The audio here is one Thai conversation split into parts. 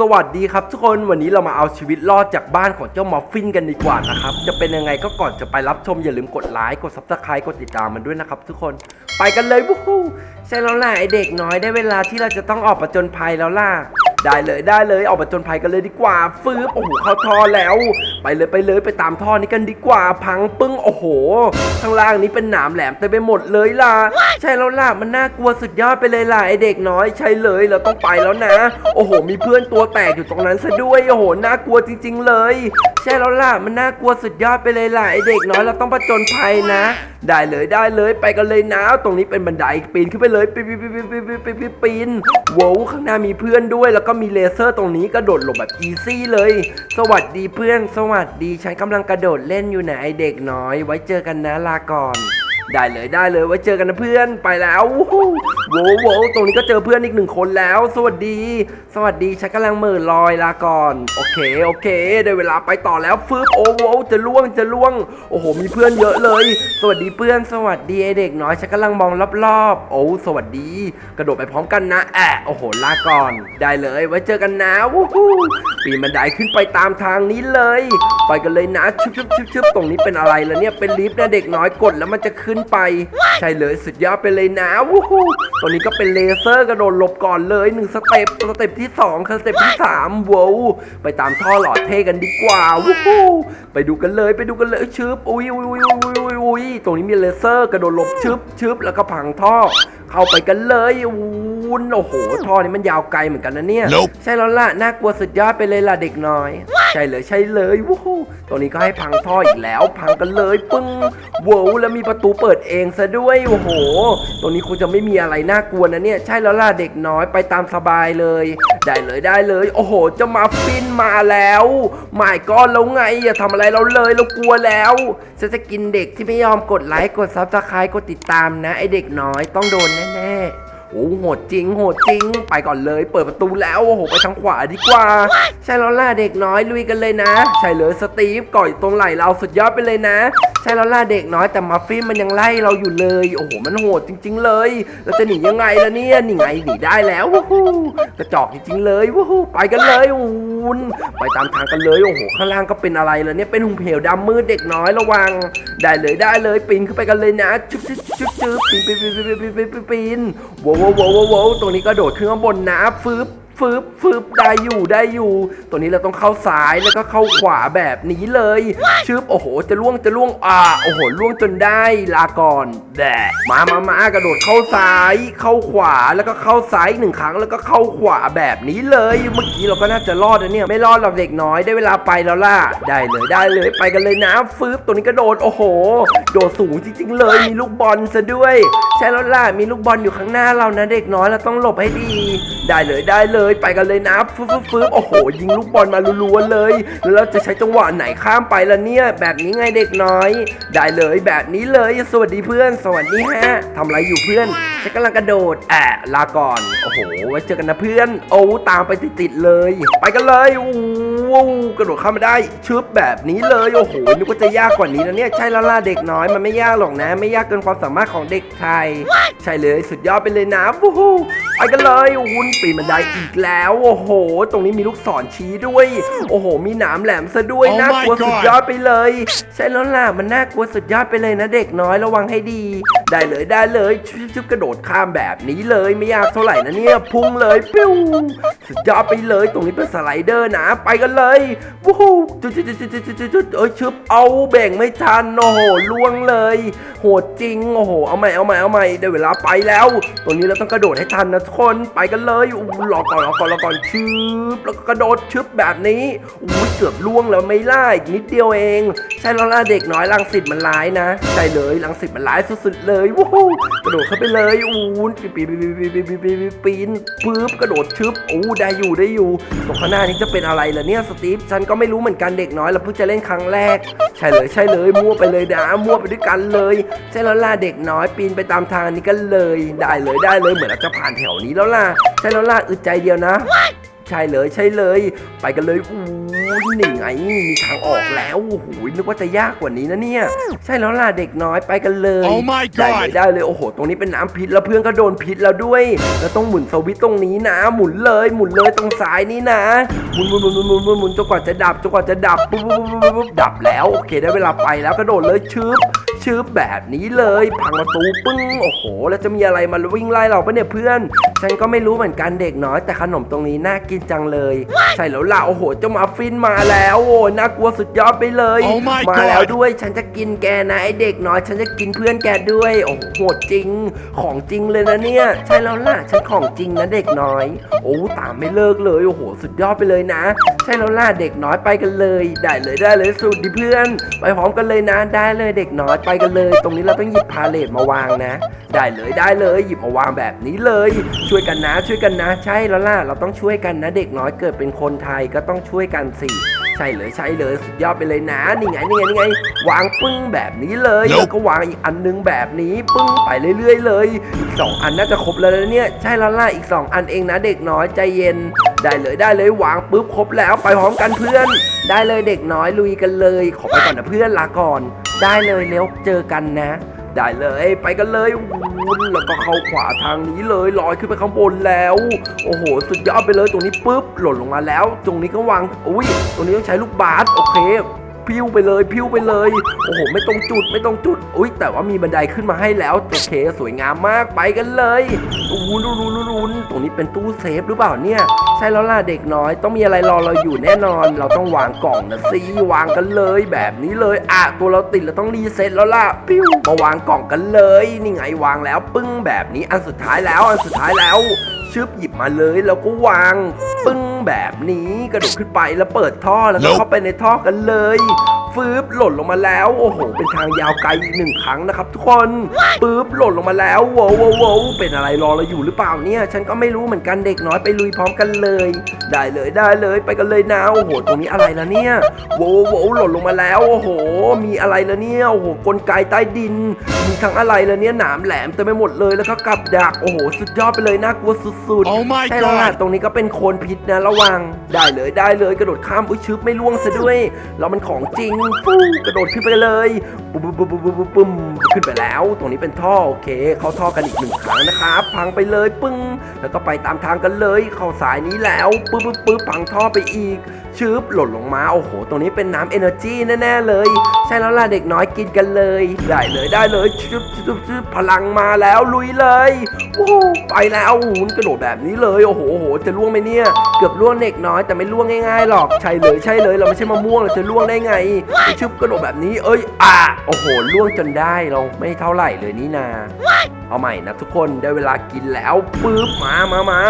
สวัสดีครับทุกคนวันนี้เรามาเอาชีวิตรอดจากบ้านของเจ้ามอฟฟินกันดีกว่านะครับ จะเป็นยังไงก็ก่อนจะไปรับชมอย่าลืมกดไลค์กดซับสไครต์กดติดตามมันด้วยนะครับทุกคนไปกันเลยวู้ฮู้ใช่แล้วล่ะไอเด็กน้อยได้เวลาที่เราจะต้องออกประจนภัยแล้วล่ะ ได้เลยได้เลยออกไปจนภัยกันเลยดีกว่า ฟื้นโอ้โหเขาท่อแล้ว ไปเลยไปเลยไปตามท่อนี้กันดีกว่า พังปึ้งโอ้โห ข้างล่างนี้เป็นหนามแหลมเต็มไปหมดเลยล่ะ ใช่แล้วล่ะมันน่ากลัวสุดยอดไปเลยล่ะไอเด็กน้อยใช่เลยเราต้องไปแล้วนะ โอ้โห มีเพื่อนตัวแตกอยู่ตรงนั้นซะด้วยโอ้โหน่ากลัวจริง ๆ เลย ใช่แล้วล่ะมันน่ากลัวสุดยอดไปเลยล่ะไอเด็กน้อยเราต้องประจนภัยนะ ได้เลยได้เลยไปกันเลยนะ ตรงนี้เป็นบันไดปีนขึ้นไปเลยปีนปีนปีนปีนปีนปีนโว้ข้างหน้ามีเพื่อนด้วยแล้วก็มีเลเซอร์ตรงนี้กระโดดหลบแบบอีซี่เลย สวัสดีเพื่อน สวัสดี ฉันกำลังกระโดดเล่นอยู่นะไอเด็กน้อย ไว้เจอกันนะลาก่อน ได้เลยได้เลยไว้เจอกันนะเพื่อนไปแล้วโว้โว้ตรงนี้ก็เจอเพื่อนอีกหนึ่งคนแล้ว สวัสดี สวัสดีฉันกำลังเหม่อลอยลาก่อน โอเคโอเคได้เวลาไปต่อแล้วฟึบโอ้โหจะล่วงจะล่วง โอ้โห มีเพื่อนเยอะเลย สวัสดีเพื่อนสวัสดีไอเด็กน้อยฉันกำลังมองรอบๆ โอ้สวัสดี กระโดดไปพร้อมกันนะแอะโอ้โหลาก่อน ได้เลยไว้เจอกันนะวู้ฮู้ปีนบันไดขึ้นไปตามทางนี้เลย ไปกันเลยนะชึบชึบชึบชึบตรงนี้เป็นอะไรล่ะเนี่ยเป็นลิฟต์นะเด็กน้อยกดแล้วมันจะขึ้นไป ใช่เลยสุดยอดไปเลยนะวู้ฮู้ตรงนี้ก็เป็นเลเซอร์กระโดดหลบก่อนเลยหนึ่งสเต็ปสเต็ปที่สองสเต็ปที่สามว้าวไปตามท่อหลอดเท่กันดีกว่าวู้ฮู้ไปดูกันเลยไปดูกันเลยชึบอุ้ยอุ้ยอุ้ยอุ้ยอุ้ยอุ้ยตรงนี้มีเลเซอร์กระโดดหลบชึบชึบแล้วก็พังท่อ เข้าไปกันเลย วุ้นโอ้โหท่อนี้มันยาวไกลเหมือนกันนะเนี่ย Nope ใช่แล้วล่ะน่ากลัวสุดยอดไปเลยล่ะเด็กน้อย ใช่เลยใช่เลยวู้ฮู้ตรงนี้ก็ให้พังท่ออีกแล้ว พังกันเลยปึ้งโว้วแล้วมีประตูเปิดเองซะด้วยโอ้โห ตรงนี้คงจะไม่มีอะไรน่ากลัวนะเนี่ย ใช่แล้วล่ะเด็กน้อยไปตามสบายเลย ได้เลยได้เลย โอ้โหเจะมาฟินมาแล้วหมายก้อนแล้วไงอย่าทำอะไรเราเลยเรากลัวแล้วฉันจะกินเด็กที่ไม่ยอมกดไลค์กดซับสไครต์กดติดตามนะไอเด็กน้อยต้องโดนแน่ๆ โอ้โหดจริงโหดจริง ไปก่อนเลย เปิดประตูแล้วโอ้โหไปทางขวาดีกว่า ใช่แล้วล่ะเด็กน้อยลุยกันเลยนะ ใช่เลยสตีฟก่อยตรงไหลเราสุดยอดไปเลยนะ ใช่แล้วล่ะเด็กน้อยแต่มาฟินมันยังไล่เราอยู่เลย โอ้โหมันโหดจริง ๆ เลยเราจะหนียังไงล่ะเนี่ยหนีไงหนีได้แล้ววู้ฮู้กระจอกจริงๆเลยวู้ฮู้ไปกันเลยอูนไปตามทางกันเลยโอ้โหข้างล่างก็เป็นอะไรล่ะเนี่ยเป็นหุ่มเหวดำมืดเด็กน้อยระวัง ได้เลยได้เลยปีนขึ้นไปกันเลยนะชุบชุบชุบชุบปีนปีนปีนปีนปีนปีนว้าวว้าวว้าวว้วตรงนี้ก็โดดขึ้นข้างบนนะฟืบ ฟืบฟืบได้อยู่ได้อยู่ ตัวนี้เราต้องเข้าซ้ายแล้วก็เข้าขวาแบบนี้เลย ชึบโอ้โห จะล่วงจะล่วงอ่าโอ้โหล่วงจนได้ลาก่อนแดะมามามากระโดดเข้าซ้าย เข้าขวาแล้วก็เข้าซ้ายอีกหนึ่งครั้งแล้วก็เข้าขวาแบบนี้เลย เมื่อกี้เราก็น่าจะรอดนะเนี่ยไม่รอดหรอกเด็กน้อยได้เวลาไปแล้วล่ะได้เลยได้เลยไปกันเลยนะฟืบตัวนี้ก็โดดโอ้โห โดดสูงจริง ๆ เลยมีลูกบอลซะด้วย ใช่แล้วล่ะมีลูกบอลอยู่ข้างหน้าเรานะเด็กน้อยเราต้องหลบให้ดี ได้เลยได้เลยไปกันเลยนะฟึบฟึบฟึบโอ้โห ยิงลูกบอลมารัวๆเลย แล้วเราจะใช้จังหวะไหนข้ามไปล่ะเนี่ย แบบนี้ไงเด็กน้อย ได้เลยแบบนี้เลย สวัสดีเพื่อน สวัสดีฮะทำอะไรอยู่เพื่อนฉันกำลังกระโดดแอะลาก่อนโอ้โหไว้เจอกันนะเพื่อน โอ้ตามไปติดๆเลย ไปกันเลยอู้กระโดดเข้ามาได้ชึบแบบนี้เลยโอ้โหนึกว่าจะยากกว่านี้นะเนี่ยใช่ล้วล่ะเด็กน้อยมันไม่ยากหรอกนะ ไม่ยากเกินความสามารถของเด็กไทย ใช่เลยสุดยอดไปเลยนะวู้ฮู้ไปกันเลยวุ้นปีนบันไดอีกแล้ว โอ้โห ตรงนี้มีลูกศรชี้ด้วย โอ้โห มีหนามแหลมซะด้วย Oh น่ากลัว my God สุดยอดไปเลย ใช่แล้วล่ะ มันน่ากลัวสุดยอดไปเลยนะเด็กน้อยระวังให้ดีได้เลยได้เลยชุบกระโดดข้ามแบบนี้เลยไม่ยากเท่าไหร่นะเนี่ยพุ่งเลยปิ้วสุดยอดไปเลยตรงนี้เป็นสไลเดอร์นะ ไปกันเลยวู้ฮู้จุดจุดจุดจุดจุดจุดจุดเอ้ยชึบเอาแบ่งไม่ทันโอ้โหล่วงเลย โหดจริงโอ้โหเอาใหม่เอาใหม่เอาใหม่ได้เวลาไปแล้ว ตรงนี้เราต้องกระโดดให้ทันนะทุกคนไปกันเลยอู้รอก่อนรอก่อนรอก่อนชึบแล้วก็กระโดดชึบแบบนี้อู้เกือบล่วงแล้วไม่ล่าอีกนิดเดียวเอง ใช่แล้วล่ะเด็กน้อยลังสิตมันร้ายนะใช่เลยลังสิตมันร้ายสุดๆเลยวู้ฮู้กระโดดเข้าไปเลยอู้ปีนปีนปีนปีนปีนปีนปีนปีนปึ๊บกระโดดชึบอู้ได้อยู่ได้อยู่ตรงข้างหน้านี้จะเป็นอะไรล่ะเนี่ยสตีฟฉันก็ไม่รู้เหมือนกันเด็กน้อยเราเพิ่งจะเล่นครั้งแรก ใช่เลยใช่เลยมั่วไปเลยนะมั่วไปด้วยกันเลยใช่แล้วล่ะเด็กน้อยปีนไปตามทางนี้กันเลย ได้เลยได้เลยเหมือนเราจะผ่านแถวนี้แล้วล่ะใช่แล้วล่ะอึดใจเดียวนะ ใช่เลยใช่เลย ไปกันเลยอู้นี่ไงมีทางออกแล้วโอ้โหนึกว่าจะยากกว่านี้นะเนี่ย ใช่แล้วล่ะเด็กน้อยไปกันเลย Oh my ได้เลย god ได้เลยโอ้โห ตรงนี้เป็นน้ำพิษแล้วเพื่อนก็โดนพิษแล้วด้วย แล้วต้องหมุนสวิตช์ตรงนี้นะ หมุนเลยหมุนเลยตรงซ้ายนี่นะหมุนหมุนหมุนหมุนหมุนหมุนหมุนจนกว่าจะดับจนกว่าจะดับปุ๊บปุ๊บปุ๊บปุ๊บปุ๊บดับแล้วโอเคได้เวลาไปแล้วกระโดดเลยชึบ ชึบแบบนี้เลยพังประตูปึ้งโอ้โห แล้วจะมีอะไรมาวิ่งไล่เราปะเนี่ยเพื่อน ฉันก็ไม่รู้เหมือนกันเด็กน้อยแต่ขนมตรงนี้น่ากินจังเลย ใช่แล้วล่ะโอ้โหเจ้ามาฟินมาแล้วโอ้น่ากลัวสุดยอดไปเลย Oh my มาแล้ว God ด้วยฉันจะกินแกนะไอเด็กน้อยฉันจะกินเพื่อนแกด้วยโอ้โหโหดจริงของจริงเลยนะเนี่ย ใช่แล้วล่ะฉันของจริงนะเด็กน้อย โอ้ตามไม่เลิกเลยโอ้โห สุดยอดไปเลยนะ ใช่แล้วล่ะเด็กน้อยไปกันเลย ได้เลยได้เลยสุดดิเพื่อน ไปพร้อมกันเลยนะได้เลยเด็กน้อยไปกันเลย ตรงนี้เราต้องหยิบพาเลทมาวางนะ ได้เลยได้เลยหยิบมาวางแบบนี้เลย ช่วยกันนะช่วยกันนะ ใช่แล้วล่ะเราต้องช่วยกันนะ เด็กน้อยเกิดเป็นคนไทยก็ต้องช่วยกันสิใช่เลยใช่เลยสุดยอดไปเลยนะนี่ไงนี่ไงนี่ไง วางปึ้งแบบนี้เลย Nope แล้วก็วางอีกอันนึงแบบนี้ปึ้งไปเรื่อย ๆ เลยอีกสองอันน่าจะครบแล้วนะเนี่ยใช่แล้วล่ะอีกสองอันเองนะเด็กน้อยใจเย็น ได้เลยได้เลยวางปุ๊บครบแล้วไปพร้อมกันเพื่อน ได้เลยเด็กน้อยลุยกันเลย ขอไปก่อนนะเพื่อนลาก่อน ได้เลยเร็วเจอกันนะ ได้เลยไปกันเลยวุ้นแล้วก็เข้าขวาทางนี้เลยลอยขึ้นไปข้างบนแล้ว โอ้โห สุดยอดไปเลยตรงนี้ปุ๊บหล่นลงมาแล้ว ตรงนี้ก็วางอุ้ยตรงนี้ต้องใช้ลูกบาสโอเค พิ้วไปเลยพิ้วไปเลย โอ้โห ไม่ตรงจุดไม่ตรงจุด อุ้ยแต่ว่ามีบันไดขึ้นมาให้แล้วโอเคสวยงามมากไปกันเลยวุ้นรุนรุนรุนตรงนี้เป็นตู้เซฟหรือเปล่าเนี่ย ใช่แล้วล่ะเด็กน้อย ต้องมีอะไรรอเราอยู่แน่นอน เราต้องวางกล่องนะสิวางกันเลยแบบนี้เลยอะตัวเราติดเราต้องรีเซ็ตแล้วล่ะปิ้วมาวางกล่องกันเลยนี่ไงวางแล้วปึ้งแบบนี้อันสุดท้ายแล้วอันสุดท้ายแล้วชึบหยิบมาเลยแล้วก็วาง ปึ้งแบบนี้กระโดดขึ้นไปแล้วเปิดท่อแล้วก็เข้าไปในท่อกันเลยฟืบหล่นลงมาแล้ว โอ้โห เป็นทางยาวไกลอีกหนึ่งครั้งนะครับ ทุกคนปึ๊บหล่นลงมาแล้วโว้วโว้วโว้วเป็นอะไรรอเราอยู่หรือเปล่าเนี่ย ฉันก็ไม่รู้เหมือนกันเด็กน้อยไปลุยพร้อมกันเลย ได้เลยได้เลยไปกันเลยนะโอ้โหตรงนี้อะไรละเนี่ยโว้วโว้วหล่นลงมาแล้วโอ้โห มีอะไรละเนี่ยโอ้โหกลไกใต้ดิน มีทั้งอะไรละเนี่ยหนามแหลมเต็มไปหมดเลยแล้วก็กับดักโอ้โห สุดยอดไปเลยน่ากลัวสุดๆ Oh my ใช่แล้วล่ะ god ตรงนี้ก็เป็นโคลนพิษนะระวัง ได้เลยได้เลยกระโดดข้ามอุ้ยชึบไม่ล่วงซะด้วยเรามันของจริงฟูกระโดดขึ้นไปเลยปุ๊บปุ๊บปุ๊บปุ๊บปุ๊บปุ๊บขึ้นไปแล้ว ตรงนี้เป็นท่อโอเค เข้าท่อกันอีกหนึ่งครั้งนะครับพังไปเลยปึ้ง แล้วก็ไปตามทางกันเลย เข้าสายนี้แล้วปุ๊บปุ๊บปุ๊บพังท่อไปอีก ชึบหล่นลงมา โอ้โห ตรงนี้เป็นน้ำเอเนอร์จีแน่ๆเลย ใช่แล้วล่ะเด็กน้อยกินกันเลย ได้เลยได้เลยชึบชึบชึบพลังมาแล้วลุยเลยโอ้โหไปแล้วโอ้โหกระโดดแบบนี้เลย โอ้โหโอ้โหจะล่วงไหมเนี่ย เกือบล่วงเด็กน้อยแต่ไม่ล่วงง่ายๆหรอก ใช่เลยใช่เลยเราไม่ใช่มะม่วงเราจะล่วงได้ไงชึบกระโดดแบบนี้ เอ้ยอะโอ้โหล่วงจนได้เราไม่เท่าไหร่เลยนี่นา เอาใหม่นะทุกคนได้เวลากินแล้วปึ๊บมามามา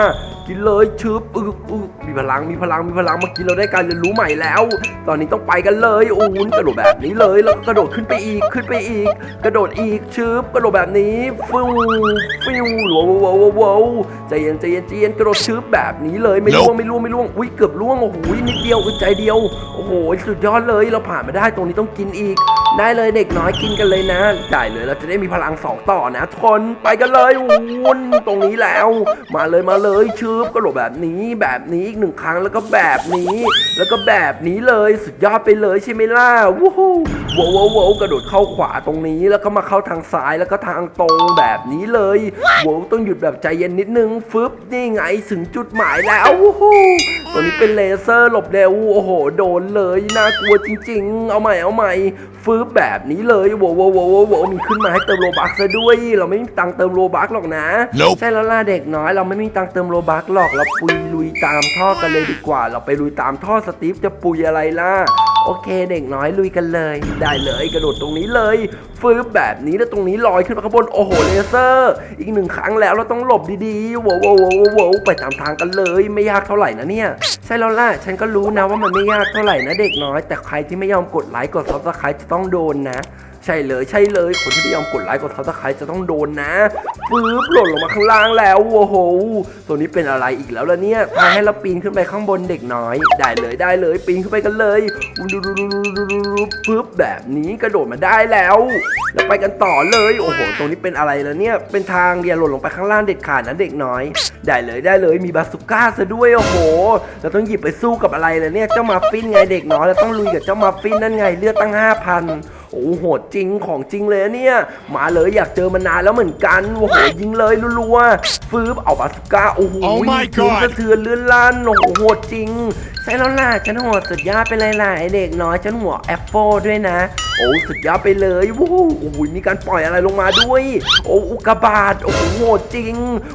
กินเลยชึบอึกอึกมีพลังมีพลังมีพลังมื่อกี้เราได้การเรียนรู้ใหม่แล้ว ตอนนี้ต้องไปกันเลยอ้โหกระโดดแบบนี้เลยแล้วกระโดดขึ้นไปอีกขึ้นไปอีก กระโดดอีกชึบกระโดดแบบนี้ฟิวฟิวว้าวว้าวว้าวววใจเย็นใจเย็นใจเย็นกระโดดชึบแบบนี้เลยไม่ล่วงไม่ล่วงไม่ล่วงอุ้ยเกือบล่วงโอ้โหนิดเดียวอึดใจเดียวโอ้โหสุดยอดเลยเราผ่านมาได้ตรงนี้ต้องกินอีก ได้เลยเด็กน้อยกินกันเลยนะได้เลยเราจะได้มีพลังสองต่อนะทุกคนไปกันเลยวนตรงนี้แล้ว มาเลยมาเลยชืบกระโดดแบบนี้แบบนี้อีกหนึ่งครั้งแล้วก็แบบนี้ แล้วก็แบบนี้เลยสุดยอดไปเลยใช่ไหมล่ะวู้ฮู้ว้าวว้าวว้าวกระโดดเข้าขวาตรงนี้แล้วก็มาเข้าทางซ้ายแล้วก็ทางตรงแบบนี้เลยว้าวต้องหยุดแบบใจเย็นนิดนึงฟึบนี่ไงถึงจุดหมายแล้ววู้ฮู้ตัวนี้เป็นเลเซอร์หลบเร็วโอ้โห โดนเลยน่ากลัวจริง ๆ เอาใหม่เอาใหม่ฟื้บแบบนี้เลยโว้วโว้วโว้วโว้วโว้วมีขึ้นมาให้เติมโลบักซะด้วย เราไม่มีตังค์เติมโลบักหรอกนะ Nope ใช่แล้วล่ะเด็กน้อย เราไม่มีตังค์เติมโลบักหรอกเราปุยลุยตามท่อกันเลยดีกว่า เราไปลุยตามท่อสตีฟจะปุยอะไรล่ะโอเคเด็กน้อยลุยกันเลย ได้เลยกระโดดตรงนี้เลยฟื้บแบบนี้แล้วตรงนี้ลอยขึ้นมาข้างบนโอ้โหเลเซอร์ อีกหนึ่งครั้งแล้วเราต้องหลบดีๆโว้วโว้วโว้วโว้วไปตามทางกันเลย ไม่ยากเท่าไหร่นะเนี่ย ใช่แล้วล่ะฉันก็รู้นะว่ามันไม่ยากเท่าไหร่นะเด็กน้อย แต่ใครที่ไม่ยอมกดไลค์กดซับสไครต์จะต้องโดนนะ ใช่เลยใช่เลย คนที่ไม่ยอมกดไลค์กดซับสไครต์จะต้องโดนนะฟืบหล่นลงมาข้างล่างแล้วโอ้โหตัวนี้เป็นอะไรอีกแล้วล่ะเนี่ยพาให้เราปีนขึ้นไปข้างบนเด็กน้อย ได้เลยได้เลยปีนขึ้นไปกันเลยดูดูดูดูดูปึ๊บแบบนี้กระโดดมาได้แล้ว แล้วไปกันต่อเลยโอ้โหตรงนี้เป็นอะไรแล้วเนี่ยเป็นทางเดียหล่นลงไปข้างล่างเด็ดขาดนะเด็กน้อย ได้เลยได้เลยมีบาสุก้าซะด้วยโอ้โหเราต้องหยิบไปสู้กับอะไรเลยเนี่ยเจ้ามาฟินไงเด็กน้อยเราต้องลุยกับเจ้ามาฟินนั่นไงเลือดตั้ง5,000โอ้ โหโหดจริงของจริงเลยอะเนี่ย มาเลยอยากเจอมานานแล้วเหมือนกันโอ้โหยิงเลยรัวๆฟืบเอาบาสุก้าโอ้โห Oh my พื้น God สะเทือนเลื่อนลั่นโอ้โหโหดจริง ใช่แล้วล่ะฉันโหดสุดยอดไปเลยล่ะไอเด็กน้อยฉันหัวแอปเปิลด้วยนะ โอ้สุดยอดไปเลยวู้ฮู้โอ้โหมีการปล่อยอะไรลงมาด้วย โอ้อุกกาบาตโอ้โหโหดจริง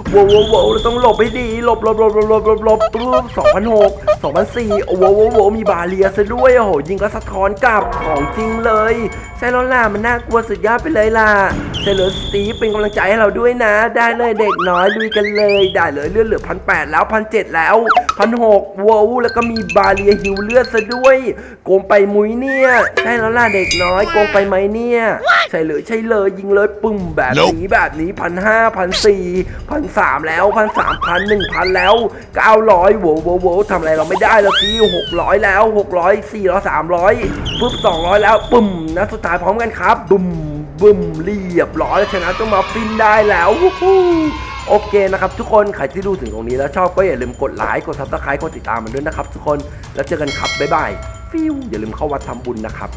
โว้วโว้วโว้วเราต้องหลบให้ดีหลบหลบหลบหลบหลบหลบหลบปุ๊บสองพันหกสองพันสี่โอ้โหโว้วโว้วมีบาเรียซะด้วยโอ้โหยิงก็สะท้อนกลับของจริงเลย ใช่แล้วล่ะมันน่ากลัวสุดยอดไปเลยล่ะใช่เลยสตีฟเป็นกำลังใจให้เราด้วยนะ ได้เลยเด็กน้อยลุยกันเลย ได้เลยเลือดเหลือพันแปดแล้วพันเจ็ดแล้วพันหกว้าวแล้วก็มีบาเรียฮิวเลือดซะด้วย โกงไปมุ้ยเนี่ย ใช่แล้วล่ะเด็กน้อยโกงไปไหมเนี่ย ใช่เลยใช่เลยยิงเลยปึ้มแบบนี้แบบนี้พันห้าพันสี่พันสามแล้วพันสามพันหนึ่งพันแล้วเก้าร้อยโว้โว้โว้ทำอะไรเราไม่ได้แล้วสิหกร้อยแล้วหกร้อยสี่ร้อยสามร้อยปุ๊บสองร้อยแล้วปึ้มนะสุดท้ายพร้อมกันครับ บุ้มบึ้มเรียบร้อยแล้วชนะต้องมาฟินได้แล้วโอเคนะครับทุกคนใครที่ดูถึงตรงนี้แล้วชอบก็อย่าลืมกดไลค์กดซับสไครต์กดติดตามมันด้วยนะครับทุกคนแล้วเจอกันครับบ๊ายบายฟิวอย่าลืมเข้าวัดทำบุญนะครับ